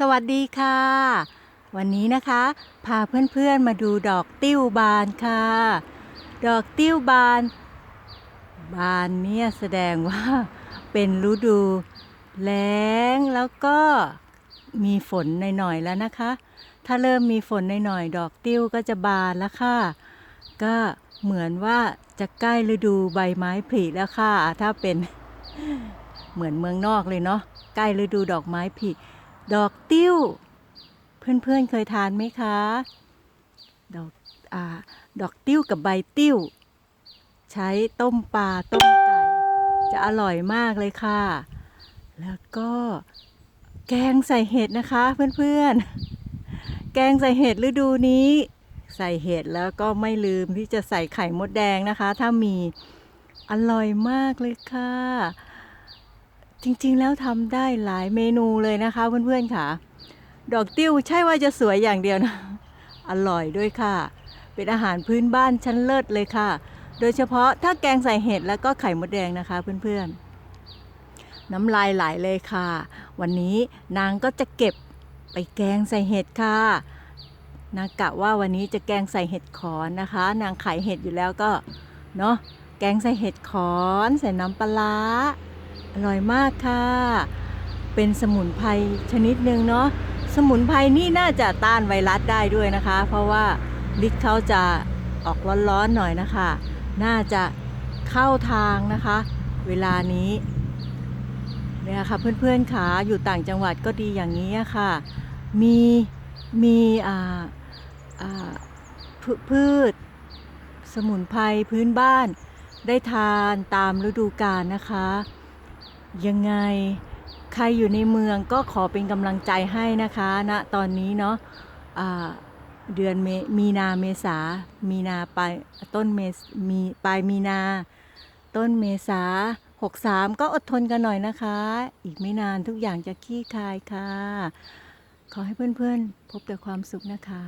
สวัสดีค่ะ วันนี้นะคะ พาเพื่อนๆมาดูดอกติ้วบานค่ะ ดอกติ้วบาน บานเนี่ยแสดงว่าเป็นฤดูแล้งแล้วก็มีฝนหน่อยๆแล้วนะคะ ถ้าเริ่มมีฝนหน่อยๆดอกติ้วก็จะบานแล้วค่ะ ก็เหมือนว่าจะใกล้ฤดูใบไม้ผลิแล้วค่ะ ถ้าเป็นเหมือนเมืองนอกเลยเนาะใกล้ฤดูดอกไม้ผลิ ดอกติ้ว เพื่อนๆเคยทานไหมคะ ดอกอ่าดอกติ้วกับใบติ้ว ใช้ต้มปลาต้มไก่ จะอร่อยมากเลยค่ะ แล้วก็แกงใส่เห็ดนะคะเพื่อนๆ แกงใส่เห็ดฤดูนี้ ใส่เห็ดแล้วก็ไม่ลืมที่จะใส่ไข่มดแดงนะคะ ถ้ามีอร่อยมากเลยค่ะ จริงๆ แล้วทำได้หลายเมนูเลยนะคะเพื่อนๆค่ะ ดอกติ้วใช่ว่าจะสวยอย่างเดียวนะ อร่อยด้วยค่ะ เป็นอาหารพื้นบ้านชั้นเลิศเลยค่ะ โดยเฉพาะถ้าแกงใส่เห็ดแล้วก็ไข่มดแดงนะคะเพื่อนๆ น้ำลายไหลเลยค่ะ วันนี้นางก็จะเก็บไปแกงใส่เห็ดค่ะนางกะว่าวันนี้จะแกงใส่เห็ดขอนนะคะ นางขายเห็ดอยู่แล้วก็เนาะแกงใส่เห็ดขอน ใส่น้ำปลาร้า อร่อยมากค่ะ เป็นสมุนไพรชนิดหนึ่งเนาะ สมุนไพรนี่น่าจะต้านไวรัสได้ด้วยนะคะ เพราะว่าฤทธิ์เขาจะออกร้อนๆหน่อยนะคะ น่าจะเข้าทางนะคะ เวลานี้เนี่ยค่ะเพื่อนๆขาอยู่ต่างจังหวัดก็ดีอย่างนี้ค่ะ มีมีอ่าอ่าพืพืชสมุนไพรพื้นบ้านได้ทานตามฤดูกาลนะคะ ยังไงใครอยู่ในเมืองก็ขอเป็นกำลังใจให้นะคะณนะตอนนี้เนาะอ่าเดือนเมมีนาเมษา มีนาปลายต้นเมษมีปลายมีนา ต้นเมษา63 ก็อดทนกันหน่อยนะคะ อีกไม่นานทุกอย่างจะคลี่คายค่ะ ขอให้เพื่อนๆ พบแต่ความสุขนะคะ